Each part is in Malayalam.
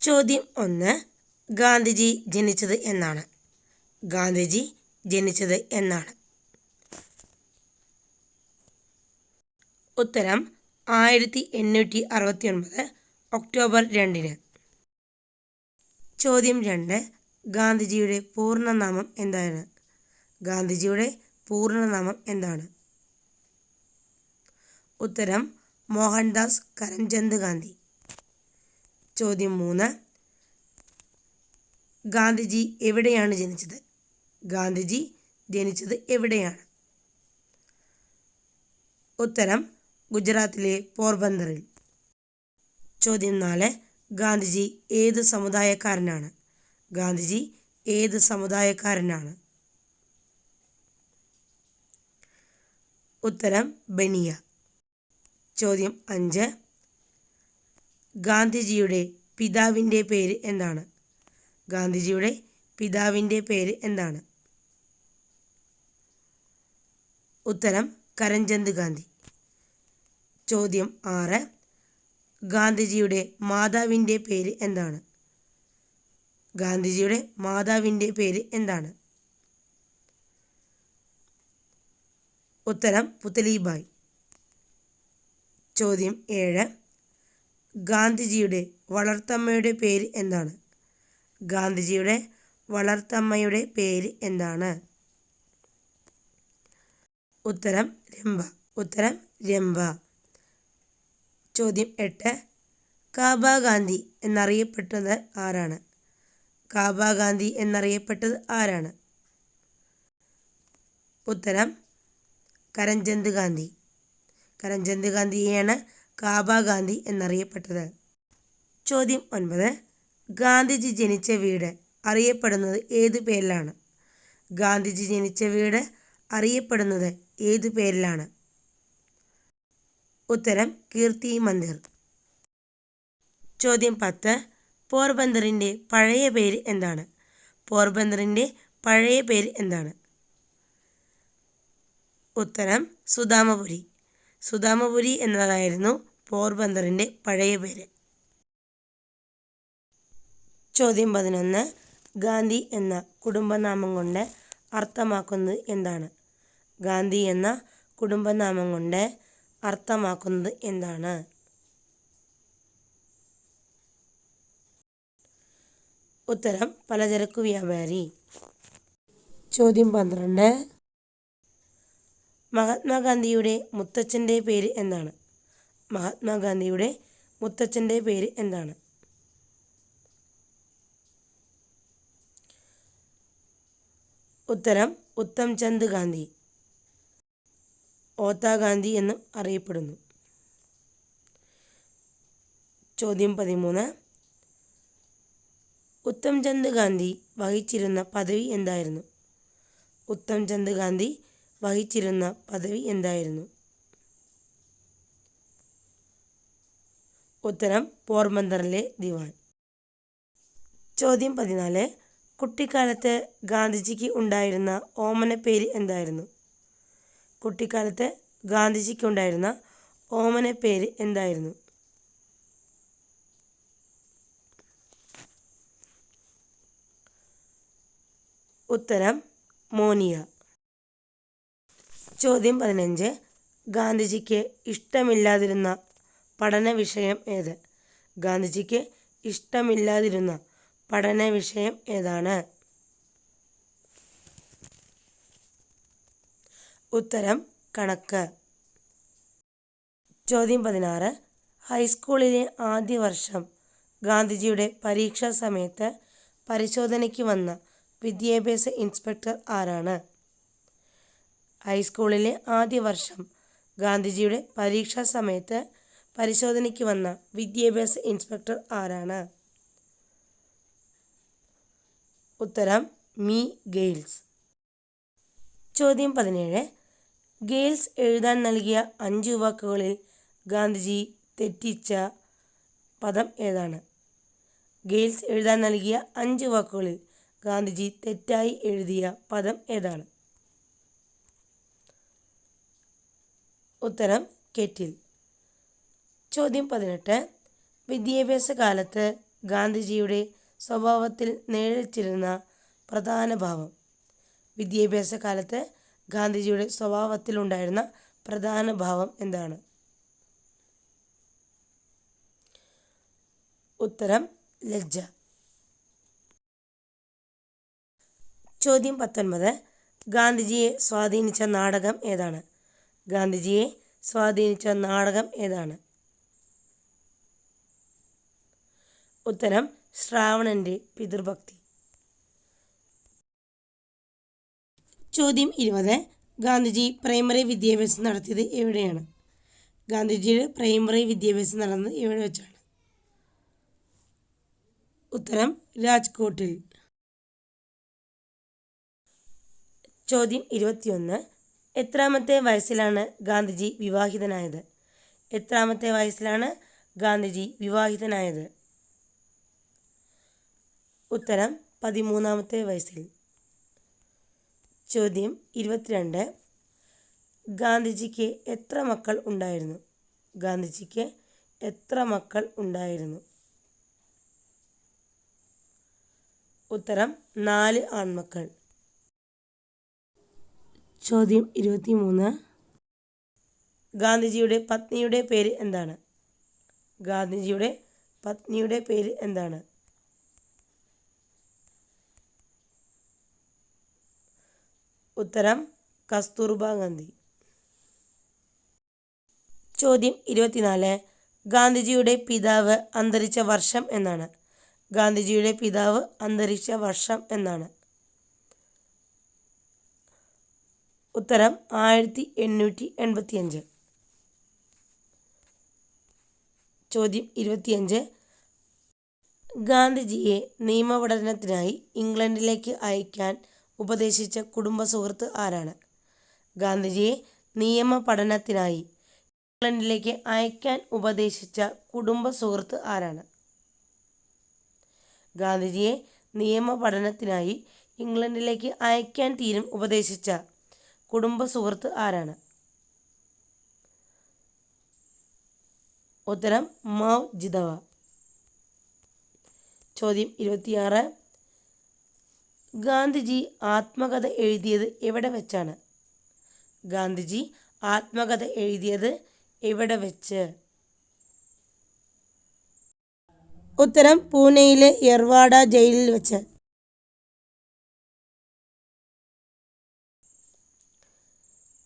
ചോദ്യം ഒന്ന്. ഗാന്ധിജി ജനിച്ചത് എന്നാണ്. ഗാന്ധിജി ജനിച്ചത് എന്നാണ്. ഉത്തരം ആയിരത്തി എണ്ണൂറ്റി അറുപത്തി ഒൻപത് ഒക്ടോബർ രണ്ടിന്. ചോദ്യം രണ്ട്. ഗാന്ധിജിയുടെ പൂർണനാമം എന്താണ്? ഗാന്ധിജിയുടെ പൂർണനാമം എന്താണ്? ഉത്തരം മോഹൻദാസ് കരംചന്ദ് ഗാന്ധി. ചോദ്യം മൂന്ന്. ഗാന്ധിജി എവിടെയാണ് ജനിച്ചത്? ഗാന്ധിജി ജനിച്ചത് എവിടെയാണ്? ഉത്തരം ഗുജറാത്തിലെ പോർബന്ദറിൽ. ചോദ്യം നാല് ഗാന്ധിജി ഏത് സമുദായക്കാരനാണ്? ഗാന്ധിജി ഏത് സമുദായക്കാരനാണ്? ഉത്തരം ബനിയ. ചോദ്യം അഞ്ച് ഗാന്ധിജിയുടെ പിതാവിന്റെ പേര് എന്താണ്? ഗാന്ധിജിയുടെ പിതാവിന്റെ പേര് എന്താണ്? ഉത്തരം കരംചന്ദ് ഗാന്ധി. ചോദ്യം ആറ്. ഗാന്ധിജിയുടെ മാതാവിന്റെ പേര് എന്താണ്? ഗാന്ധിജിയുടെ മാതാവിന്റെ പേര് എന്താണ്? ഉത്തരം പുത്തലിബായ് ചോദ്യം ഏഴ്. ഗാന്ധിജിയുടെ വളർത്തമ്മയുടെ പേര് എന്താണ്? ഗാന്ധിജിയുടെ വളർത്തമ്മയുടെ പേര് എന്താണ്? ഉത്തരം രംഭ. ഉത്തരം രംഭ. ചോദ്യം എട്ട്. കാബ ഗാന്ധി എന്നറിയപ്പെട്ടത് ആരാണ്? കാബ ഗാന്ധി എന്നറിയപ്പെട്ടത് ആരാണ്? ഉത്തരം കരഞ്ചന്ദ് ഗാന്ധി. കരഞ്ചന്ദ് ഗാന്ധിയെയാണ് കാബ ഗാന്ധി എന്നറിയപ്പെട്ടത്. ചോദ്യം ഒൻപത്. ഗാന്ധിജി ജനിച്ച വീട് അറിയപ്പെടുന്നത് ഏത് പേരിലാണ്? ഗാന്ധിജി ജനിച്ച വീട് അറിയപ്പെടുന്നത് ഏത് പേരിലാണ്? ഉത്തരം കീർത്തി മന്ദിർ. ചോദ്യം പത്ത്. പോർബന്ദറിന്റെ പഴയ പേര് എന്താണ്? പോർബന്ദറിന്റെ പഴയ പേര് എന്താണ്? ഉത്തരം സുദാമപുരി സുദാമപുരി എന്നതായിരുന്നു പോർബന്തറിന്റെ പഴയ പേര്. ചോദ്യം പതിനൊന്ന്. ഗാന്ധി എന്ന കുടുംബനാമം കൊണ്ട് അർത്ഥമാക്കുന്നത് എന്താണ്? ഗാന്ധി എന്ന കുടുംബനാമം കൊണ്ട് അർത്ഥമാക്കുന്നത് എന്താണ്? ഉത്തരം പലചരക്ക് വ്യാപാരി. ചോദ്യം പന്ത്രണ്ട്. മഹാത്മാഗാന്ധിയുടെ മുത്തച്ഛന്റെ പേര് എന്താണ്? മഹാത്മാഗാന്ധിയുടെ മുത്തച്ഛന്റെ പേര് എന്താണ്? ഉത്തരം ഉത്തം ചന്ദ് ഗാന്ധി. ഓത്ത ഗാന്ധി എന്നും അറിയപ്പെടുന്നു. ചോദ്യം പതിമൂന്ന്. ഉത്തം ചന്ദ് ഗാന്ധി വഹിച്ചിരുന്ന പദവി എന്തായിരുന്നു? ഉത്തം ചന്ദ് ഗാന്ധി വഹിച്ചിരുന്ന പദവി എന്തായിരുന്നു? ഉത്തരം പോർബന്തറിലെ ദിവാൻ. ചോദ്യം പതിനാല്. കുട്ടിക്കാലത്ത് ഗാന്ധിജിക്ക് ഉണ്ടായിരുന്ന ഓമന പേര് എന്തായിരുന്നു? കുട്ടിക്കാലത്ത് ഗാന്ധിജിക്ക് ഉണ്ടായിരുന്ന ഓമന പേര് എന്തായിരുന്നു? ഉത്തരം മോനിയ. ചോദ്യം പതിനഞ്ച്. ഗാന്ധിജിക്ക് ഇഷ്ടമില്ലാതിരുന്ന പഠന വിഷയം ഏത്? ഗാന്ധിജിക്ക് ഇഷ്ടമില്ലാതിരുന്ന പഠന വിഷയം ഏതാണ്? ഉത്തരം കണക്ക്. ചോദ്യം പതിനാറ്. ഹൈസ്കൂളിലെ ആദ്യ വർഷം ഗാന്ധിജിയുടെ പരീക്ഷാ സമയത്ത് പരിശോധനയ്ക്ക് വന്ന വിദ്യാഭ്യാസ ഇൻസ്പെക്ടർ ആരാണ്? ഹൈസ്കൂളിലെ ആദ്യ വർഷം ഗാന്ധിജിയുടെ പരീക്ഷാ സമയത്ത് പരിശോധനയ്ക്ക് വന്ന വിദ്യാഭ്യാസ ഇൻസ്പെക്ടർ ആരാണ്? ഉത്തരം മീ. ഗെയിൽസ്. ചോദ്യം പതിനേഴ്. ഗെയിൽസ് എഴുതാൻ നൽകിയ അഞ്ച് വാക്കുകളിൽ ഗാന്ധിജി തെറ്റിച്ച പദം ഏതാണ്? ഗെയിൽസ് എഴുതാൻ നൽകിയ അഞ്ച് വാക്കുകളിൽ ഗാന്ധിജി തെറ്റായി എഴുതിയ പദം ഏതാണ്? ഉത്തരം കെറ്റിൽ. ചോദ്യം പതിനെട്ട്. വിദ്യാഭ്യാസ കാലത്ത് ഗാന്ധിജിയുടെ സ്വഭാവത്തിൽ നേഴിച്ചിരുന്ന പ്രധാന ഭാവം. വിദ്യാഭ്യാസ കാലത്ത് ഗാന്ധിജിയുടെ സ്വഭാവത്തിലുണ്ടായിരുന്ന പ്രധാന ഭാവം എന്താണ്? ഉത്തരം ലജ്ജ. ചോദ്യം പത്തൊൻപത്. ഗാന്ധിജിയെ സ്വാധീനിച്ച നാടകം ഏതാണ്? ഗാന്ധിജിയെ സ്വാധീനിച്ച നാടകം ഏതാണ്? ഉത്തരം ശ്രാവണന്റെ പിതൃഭക്തി. ചോദ്യം ഇരുപത്. ഗാന്ധിജി പ്രൈമറി വിദ്യാഭ്യാസം നടത്തിയത് എവിടെയാണ്? ഗാന്ധിജിയുടെ പ്രൈമറി വിദ്യാഭ്യാസം നടന്നത് എവിടെ വെച്ചാണ്? ഉത്തരം രാജ്കോട്ടിൽ. ചോദ്യം ഇരുപത്തിയൊന്ന്. എത്രാമത്തെ വയസ്സിലാണ് ഗാന്ധിജി വിവാഹിതനായത്? എത്രാമത്തെ വയസ്സിലാണ് ഗാന്ധിജി വിവാഹിതനായത്? ഉത്തരം പതിമൂന്നാമത്തെ വയസ്സിൽ. ചോദ്യം ഇരുപത്തിരണ്ട്. ഗാന്ധിജിക്ക് എത്ര മക്കൾ ഉണ്ടായിരുന്നു? ഗാന്ധിജിക്ക് എത്ര മക്കൾ ഉണ്ടായിരുന്നു? ഉത്തരം നാല് ആൺമക്കൾ. ചോദ്യം ഇരുപത്തിമൂന്ന്. ഗാന്ധിജിയുടെ പത്നിയുടെ പേര് എന്താണ്? ഗാന്ധിജിയുടെ പത്നിയുടെ പേര് എന്താണ്? ഉത്തരം കസ്തൂർബ ഗാന്ധി ചോദ്യം ഇരുപത്തിനാല്. ഗാന്ധിജിയുടെ പിതാവ് അന്തരിച്ച വർഷം എന്നാണ്. ഗാന്ധിജിയുടെ പിതാവ് അന്തരിച്ച വർഷം എന്നാണ്. ഉത്തരം ആയിരത്തി എണ്ണൂറ്റി എൺപത്തിയഞ്ച് ചോദ്യം ഇരുപത്തിയഞ്ച്. ഗാന്ധിജിയെ നിയമപഠനത്തിനായി ഇംഗ്ലണ്ടിലേക്ക് അയക്കാൻ ഉപദേശിച്ച കുടുംബ സുഹൃത്ത് ആരാണ്? ഗാന്ധിജിയെ നിയമ പഠനത്തിനായി ഇംഗ്ലണ്ടിലേക്ക് അയക്കാൻ ഉപദേശിച്ച കുടുംബ സുഹൃത്ത് ആരാണ്? ഗാന്ധിജിയെ നിയമ പഠനത്തിനായി ഇംഗ്ലണ്ടിലേക്ക് അയക്കാൻ തീരും ഉപദേശിച്ച കുടുംബ സുഹൃത്ത് ആരാണ്? ഉത്തരം മാവ് ജിതവ ചോദ്യം ഇരുപത്തിയാറ്. ഗാന്ധിജി ആത്മകഥ എഴുതിയത് എവിടെ വെച്ചാണ്? ഗാന്ധിജി ആത്മകഥ എഴുതിയത് എവിടെ വെച്ച്? ഉത്തരം പൂനെയിലെ യർവാഡ ജയിലിൽ വെച്ച്.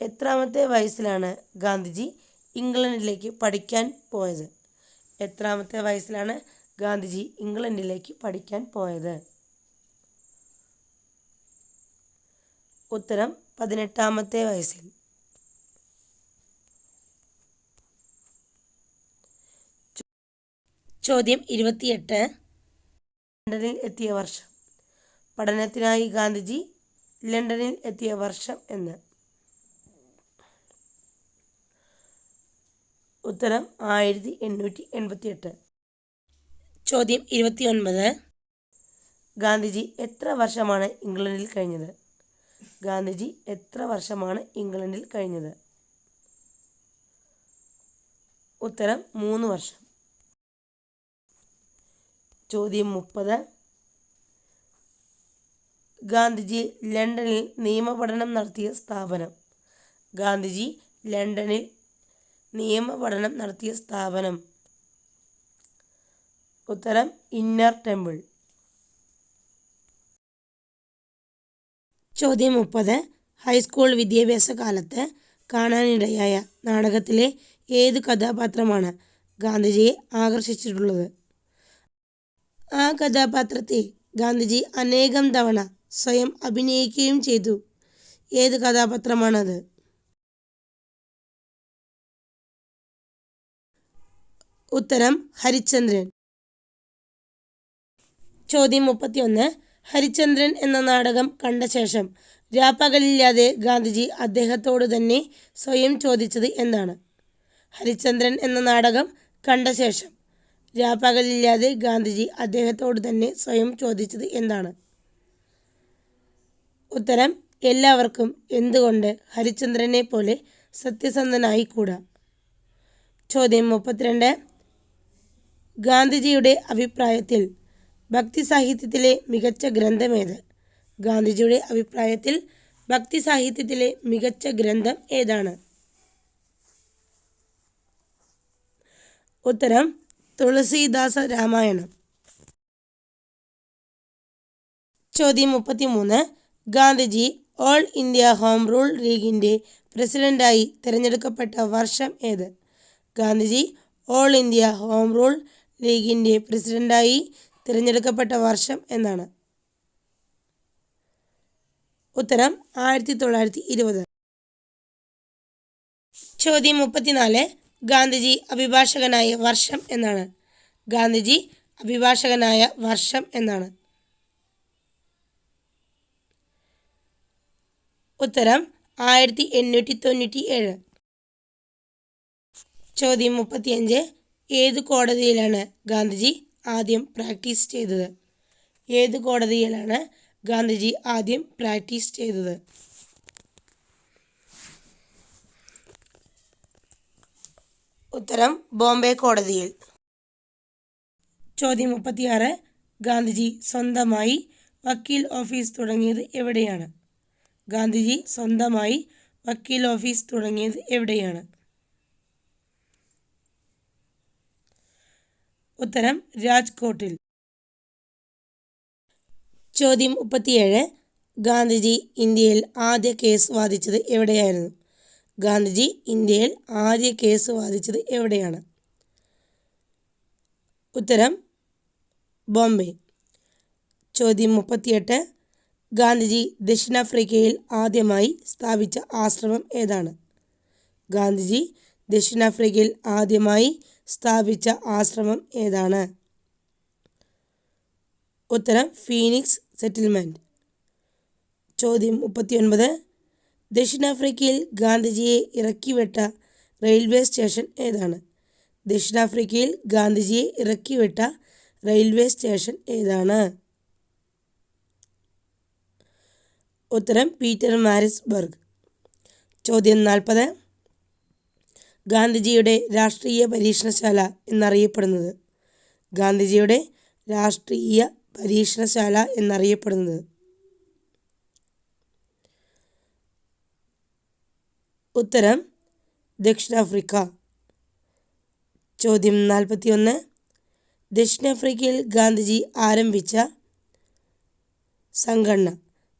എത്രാമത്തെ വയസ്സിലാണ് ഗാന്ധിജി ഇംഗ്ലണ്ടിലേക്ക് പഠിക്കാൻ പോയത്? എത്രാമത്തെ വയസ്സിലാണ് ഗാന്ധിജി ഇംഗ്ലണ്ടിലേക്ക് പഠിക്കാൻ പോയത്? ഉത്തരം പതിനെട്ടാമത്തെ വയസ്സിൽ. ചോദ്യം ഇരുപത്തിയെട്ട്. ലണ്ടനിൽ എത്തിയ വർഷം. പഠനത്തിനായി ഗാന്ധിജി ലണ്ടനിൽ എത്തിയ വർഷം എന്ന്. ഉത്തരം ആയിരത്തി എണ്ണൂറ്റി എൺപത്തിയെട്ട്. ചോദ്യം ഇരുപത്തിയൊൻപത്. ഗാന്ധിജി എത്ര വർഷമാണ് ഇംഗ്ലണ്ടിൽ കഴിഞ്ഞത്? ഗാന്ധിജി എത്ര വർഷമാണ് ഇംഗ്ലണ്ടിൽ കഴിഞ്ഞത്? ഉത്തരം മൂന്ന് വർഷം. ചോദ്യം മുപ്പത്. ഗാന്ധിജി ലണ്ടനിൽ നിയമപഠനം നടത്തിയ സ്ഥാപനം. ഗാന്ധിജി ലണ്ടനിൽ നിയമപഠനം നടത്തിയ സ്ഥാപനം. ഉത്തരം ഇന്നർ ടെമ്പിൾ. ചോദ്യം മുപ്പത്. ഹൈസ്കൂൾ വിദ്യാഭ്യാസ കാലത്ത് കാണാനിടയായ നാടകത്തിലെ ഏത് കഥാപാത്രമാണ് ഗാന്ധിജിയെ ആകർഷിച്ചിട്ടുള്ളത്? ആ കഥാപാത്രത്തെ ഗാന്ധിജി അനേകം തവണ സ്വയം അഭിനയിക്കുകയും ചെയ്തു. ഏത് കഥാപാത്രമാണത്? ഉത്തരം ഹരിചന്ദ്രൻ ചോദ്യം മുപ്പത്തിയൊന്ന്. ഹരിചന്ദ്രൻ എന്ന നാടകം കണ്ട ശേഷം രാപ്പകലില്ലാതെ ഗാന്ധിജി അദ്ദേഹത്തോട് തന്നെ സ്വയം ചോദിച്ചത് എന്താണ്? ഹരിചന്ദ്രൻ എന്ന നാടകം കണ്ട ശേഷം രാപ്പകലില്ലാതെ ഗാന്ധിജി അദ്ദേഹത്തോട് തന്നെ സ്വയം ചോദിച്ചത് എന്താണ്? ഉത്തരം എല്ലാവർക്കും എന്തുകൊണ്ട് ഹരിചന്ദ്രനെ പോലെ സത്യസന്ധനായി കൂടാ ചോദ്യം മുപ്പത്തിരണ്ട്. ഗാന്ധിജിയുടെ അഭിപ്രായത്തിൽ ഭക്തി സാഹിത്യത്തിലെ മികച്ച ഗ്രന്ഥമേത്? ഗാന്ധിജിയുടെ അഭിപ്രായത്തിൽ ഭക്തി സാഹിത്യത്തിലെ മികച്ച ഗ്രന്ഥം ഏതാണ്? ഉത്തരം തുളസീദാസ രാമായണം. ചോദ്യം മുപ്പത്തിമൂന്ന്. Gandhiji all India home rule ലീഗിന്റെ പ്രസിഡന്റായി തിരഞ്ഞെടുക്കപ്പെട്ട വർഷം ഏത്? Gandhiji all India home rule ലീഗിന്റെ പ്രസിഡന്റായി തിരഞ്ഞെടുക്കപ്പെട്ട വർഷം എന്നാണ്. ഉത്തരം ആയിരത്തി തൊള്ളായിരത്തി ഇരുപത് ചോദ്യം മുപ്പത്തിനാല്. ഗാന്ധിജി അഭിഭാഷകനായ വർഷം എന്നാണ്. ഗാന്ധിജി അഭിഭാഷകനായ വർഷം എന്നാണ്. ഉത്തരം ആയിരത്തി എണ്ണൂറ്റി തൊണ്ണൂറ്റി ഏഴ് ചോദ്യം മുപ്പത്തിയഞ്ച്. ഏത് കോടതിയിലാണ് ഗാന്ധിജി ആദ്യം പ്രാക്ടീസ് ചെയ്തത്. ഏത് കോടതിയിലാണ് ഗാന്ധിജി ആദ്യം പ്രാക്ടീസ് ചെയ്തത്? ഉത്തരം ബോംബെ കോടതിയിൽ. ചോദ്യം മുപ്പത്തിയാറ്. ഗാന്ധിജി സ്വന്തമായി വക്കീൽ ഓഫീസ് തുടങ്ങിയത് എവിടെയാണ്? ഗാന്ധിജി സ്വന്തമായി വക്കീൽ ഓഫീസ് തുടങ്ങിയത് എവിടെയാണ്? ഉത്തരം രാജ്കോട്ടിൽ. ചോദ്യം മുപ്പത്തിയേഴ്. ഗാന്ധിജി ഇന്ത്യയിൽ ആദ്യ കേസ് വാദിച്ചത് എവിടെയായിരുന്നു? ഗാന്ധിജി ഇന്ത്യയിൽ ആദ്യ കേസ് വാദിച്ചത് എവിടെയാണ്? ഉത്തരം ബോംബെ. ചോദ്യം മുപ്പത്തിയെട്ട്. ഗാന്ധിജി ദക്ഷിണാഫ്രിക്കയിൽ ആദ്യമായി സ്ഥാപിച്ച ആശ്രമം ഏതാണ്? ഗാന്ധിജി ദക്ഷിണാഫ്രിക്കയിൽ ആദ്യമായി സ്ഥാപിച്ച ആശ്രമം ഏതാണ്? ഉത്തരം ഫീനിക്സ് സെറ്റിൽമെന്റ് ചോദ്യം മുപ്പത്തിയൊൻപത്. ദക്ഷിണാഫ്രിക്കയിൽ ഗാന്ധിജിയെ ഇറക്കിവിട്ട റെയിൽവേ സ്റ്റേഷൻ ഏതാണ്? ദക്ഷിണാഫ്രിക്കയിൽ ഗാന്ധിജിയെ ഇറക്കിവിട്ട റെയിൽവേ സ്റ്റേഷൻ ഏതാണ്? ഉത്തരം പീറ്റർ മാരിസ്ബർഗ്. ചോദ്യം നാൽപ്പത്. ഗാന്ധിജിയുടെ രാഷ്ട്രീയ പരീക്ഷണശാല എന്നറിയപ്പെടുന്നത്. ഗാന്ധിജിയുടെ രാഷ്ട്രീയ പരീക്ഷണശാല എന്നറിയപ്പെടുന്നത്. ഉത്തരം ദക്ഷിണാഫ്രിക്ക. ചോദ്യം നാൽപ്പത്തിയൊന്ന്. ദക്ഷിണാഫ്രിക്കയിൽ ഗാന്ധിജി ആരംഭിച്ച സംഘടന.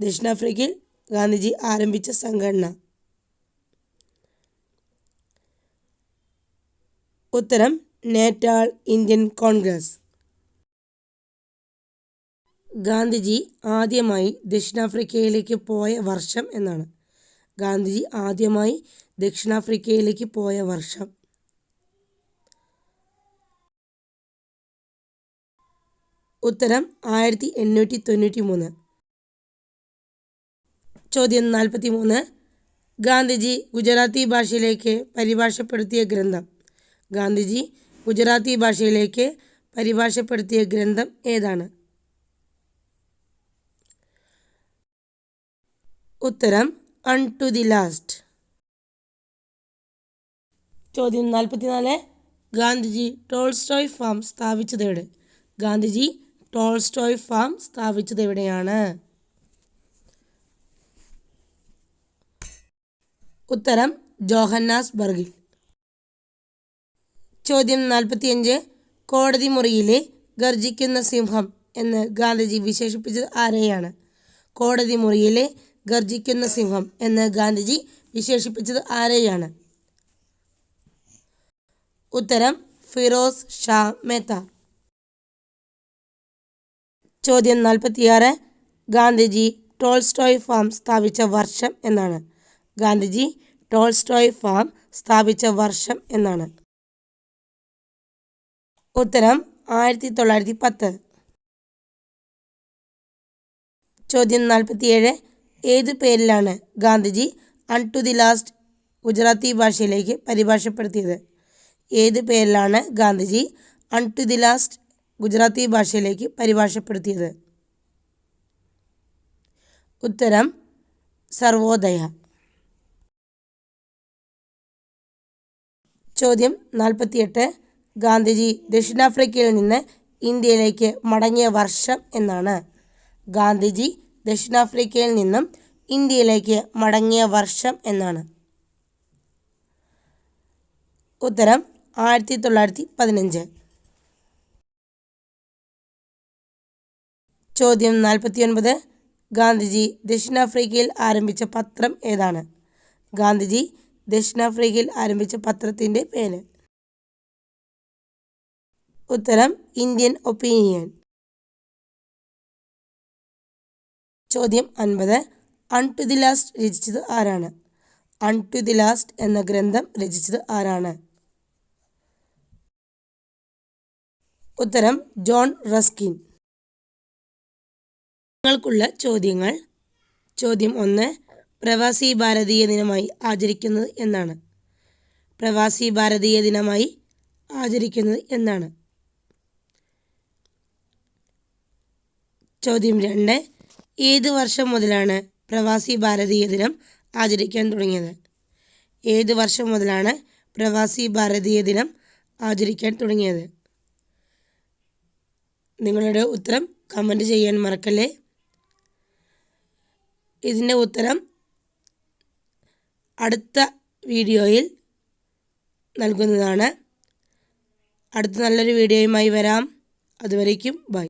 ദക്ഷിണാഫ്രിക്കയിൽ ഗാന്ധിജി ആരംഭിച്ച സംഘടന. ഉത്തരം നേറ്റാൾ ഇന്ത്യൻ കോൺഗ്രസ്. ഗാന്ധിജി ആദ്യമായി ദക്ഷിണാഫ്രിക്കയിലേക്ക് പോയ വർഷം എന്നാണ്. ഗാന്ധിജി ആദ്യമായി ദക്ഷിണാഫ്രിക്കയിലേക്ക് പോയ വർഷം. ഉത്തരം ആയിരത്തി എണ്ണൂറ്റി തൊണ്ണൂറ്റി മൂന്ന് ചോദ്യം നാൽപ്പത്തി മൂന്ന് ഗാന്ധിജി ഗുജറാത്തി ഭാഷയിലേക്ക് പരിഭാഷപ്പെടുത്തിയ ഗ്രന്ഥം. ഗാന്ധിജി ഗുജറാത്തി ഭാഷയിലേക്ക് പരിഭാഷപ്പെടുത്തിയ ഗ്രന്ഥം ഏതാണ്? ഉത്തരം അൺ ടു ദി ലാസ്റ്റ് ചോദ്യം നാൽപ്പത്തിനാല്. ഗാന്ധിജി ടോൾസ്റ്റോയ് ഫാം സ്ഥാപിച്ചത് എവിടെ ഗാന്ധിജി ടോൾസ്റ്റോയ് ഫാം സ്ഥാപിച്ചത് എവിടെയാണ് ഉത്തരം ജോഹന്നാസ് ജോഹന്നാസ്ബർഗിൽ ചോദ്യം നാൽപ്പത്തിയഞ്ച് കോടതി മുറിയിലെ ഗർജിക്കുന്ന സിംഹം എന്ന് ഗാന്ധിജി വിശേഷിപ്പിച്ചത് ആരെയാണ്? കോടതി മുറിയിലെ ഗർജിക്കുന്ന സിംഹം എന്ന് ഗാന്ധിജി വിശേഷിപ്പിച്ചത് ആരെയാണ്? ഉത്തരം ഫിറോസ് ഷാ മേത്ത. ചോദ്യം നാൽപ്പത്തിയാറ് ഗാന്ധിജി ടോൾസ്റ്റോയ് ഫാം സ്ഥാപിച്ച വർഷം എന്നാണ്. ഗാന്ധിജി ടോൾസ്റ്റോയ് ഫാം സ്ഥാപിച്ച വർഷം എന്നാണ്. ഉത്തരം ആയിരത്തി തൊള്ളായിരത്തി പത്ത് ചോദ്യം നാൽപ്പത്തിയേഴ് ഏതു പേരിലാണ് Gandhiji unto the last Gujarati ഭാഷയിലേക്ക് പരിഭാഷപ്പെടുത്തിയത്? ഏത് പേരിലാണ് Gandhiji unto the last Gujarati ഭാഷയിലേക്ക് പരിഭാഷപ്പെടുത്തിയത്? ഉത്തരം സർവോദയ. ചോദ്യം നാൽപ്പത്തിയെട്ട് ഗാന്ധിജി ദക്ഷിണാഫ്രിക്കയിൽ നിന്ന് ഇന്ത്യയിലേക്ക് മടങ്ങിയ വർഷം എന്നാണ്. ഗാന്ധിജി ദക്ഷിണാഫ്രിക്കയിൽ നിന്നും ഇന്ത്യയിലേക്ക് മടങ്ങിയ വർഷം എന്നാണ്. ഉത്തരം ആയിരത്തി തൊള്ളായിരത്തി പതിനഞ്ച് ചോദ്യം നാൽപ്പത്തിയൊൻപത്. ഗാന്ധിജി ദക്ഷിണാഫ്രിക്കയിൽ ആരംഭിച്ച പത്രം ഏതാണ്? ഗാന്ധിജി ദക്ഷിണാഫ്രിക്കയിൽ ആരംഭിച്ച പത്രത്തിന്റെ പേര്. ഉത്തരം ഇന്ത്യൻ ഒപ്പീനിയൻ. ചോദ്യം അൻപത്. അൺ ടു ദി ലാസ്റ്റ് രചിച്ചത് ആരാണ്? അൺ ടു ദി ലാസ്റ്റ് എന്ന ഗ്രന്ഥം രചിച്ചത് ആരാണ്? ഉത്തരം ജോൺ റസ്കിൻ. നിങ്ങൾക്കുള്ള ചോദ്യങ്ങൾ. ചോദ്യം ഒന്ന് പ്രവാസി ഭാരതീയ ദിനമായി ആചരിക്കുന്നത് എന്നാണ്. പ്രവാസി ഭാരതീയ ദിനമായി ആചരിക്കുന്നത് എന്നാണ്. ചോദ്യം രണ്ട്. ഏത് വർഷം മുതലാണ് പ്രവാസി ഭാരതീയ ദിനം ആചരിക്കാൻ തുടങ്ങിയത്? ഏത് വർഷം മുതലാണ് പ്രവാസി ഭാരതീയ ദിനം ആചരിക്കാൻ തുടങ്ങിയത്? നിങ്ങളുടെ ഉത്തരം കമന്റ് ചെയ്യാൻ മറക്കല്ലേ? ഇതിന്റെ ഉത്തരം അടുത്ത വീഡിയോയിൽ നൽകുന്നതാണ്. അടുത്ത നല്ലൊരു വീഡിയോയുമായി വരാം. അതുവരേക്കും ബൈ.